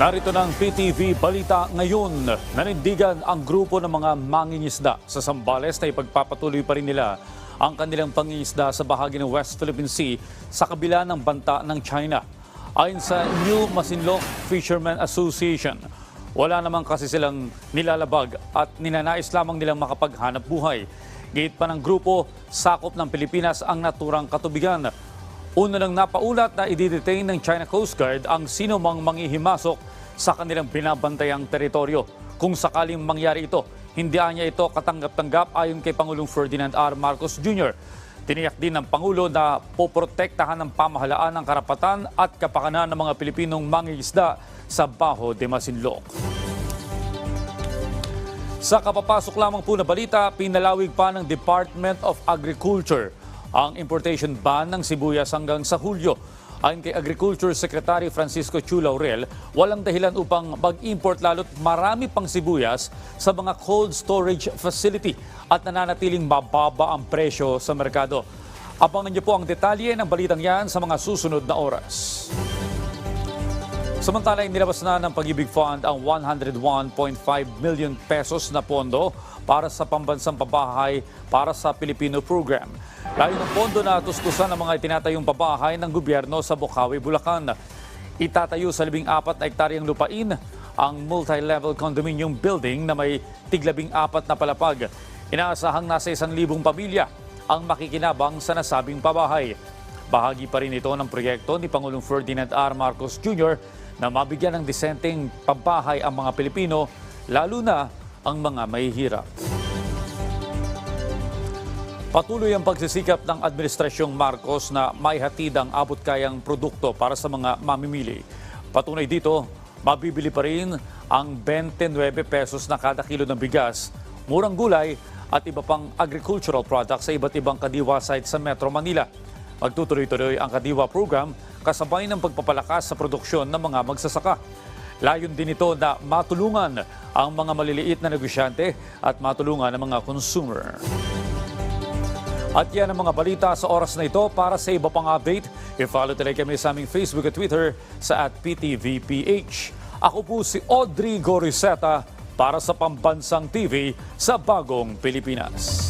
Narito ng PTV Balita ngayon. Nanindigan ang grupo ng mga mangingisda sa Sambales na ipagpapatuloy pa rin nila ang kanilang pangingisda sa bahagi ng West Philippine Sea sa kabila ng banta ng China. Ayon sa New Masinloc Fishermen Association, wala naman kasi silang nilalabag at ninanais lamang nilang makapaghanap buhay. Gate pa ng grupo, sakop ng Pilipinas ang naturang katubigan. Una nang napaulat na i-detain ng China Coast Guard ang sino mang manghihimasok sa kanilang binabantayang teritoryo. Kung sakaling mangyari ito, hindi niya ito katanggap-tanggap ayon kay Pangulong Ferdinand R. Marcos Jr. Tiniyak din ng Pangulo na poprotektahan ng pamahalaan ang karapatan at kapakanan ng mga Pilipinong mangingisda sa Baho de Masinloc. Sa kapapasok lamang po na balita, pinalawig pa ng Department of Agriculture ang importation ban ng sibuyas hanggang sa Hulyo. Ayon kay Agriculture Secretary Francisco Chu Laurel, walang dahilan upang mag-import lalo't marami pang sibuyas sa mga cold storage facility at nananatiling mababa ang presyo sa merkado. Abangan niyo po ang detalye ng balitang yan sa mga susunod na oras. Samantala, inilabas na ng Pag-ibig Fund ang 101.5 million pesos na pondo para sa pambansang pabahay para sa Filipino program. Layo ng pondo na tustusan ng mga itinatayong pabahay ng gobyerno sa Bukawi, Bulacan. Itatayo sa 14 na hektaryang lupain ang multi-level condominium building na may tiglabing apat na palapag. Inaasahang nasa isang libong pamilya ang makikinabang sa nasabing pabahay. Bahagi pa rin ito ng proyekto ni Pangulong Ferdinand R. Marcos Jr. na mabigyan ng disenteng pabahay ang mga Pilipino, lalo na ang mga mahihirap. Patuloy ang pagsisikap ng Administrasyong Marcos na maihatid ang abot-kayang produkto para sa mga mamimili. Patunay dito, mabibili pa rin ang 29 pesos na kada kilo ng bigas, murang gulay at iba pang agricultural products sa iba't ibang kadiwa site sa Metro Manila. Magtutuloy-tuloy ang kadiwa program kasabay ng pagpapalakas sa produksyon ng mga magsasaka. Layon din ito na matulungan ang mga maliliit na negosyante at matulungan ang mga consumer. At yan ang mga balita sa oras na ito. Para sa iba pang update, i-follow tuloy kami sa aming Facebook at Twitter sa at PTVPH. Ako po si Audrey Goriseta para sa Pambansang TV sa Bagong Pilipinas.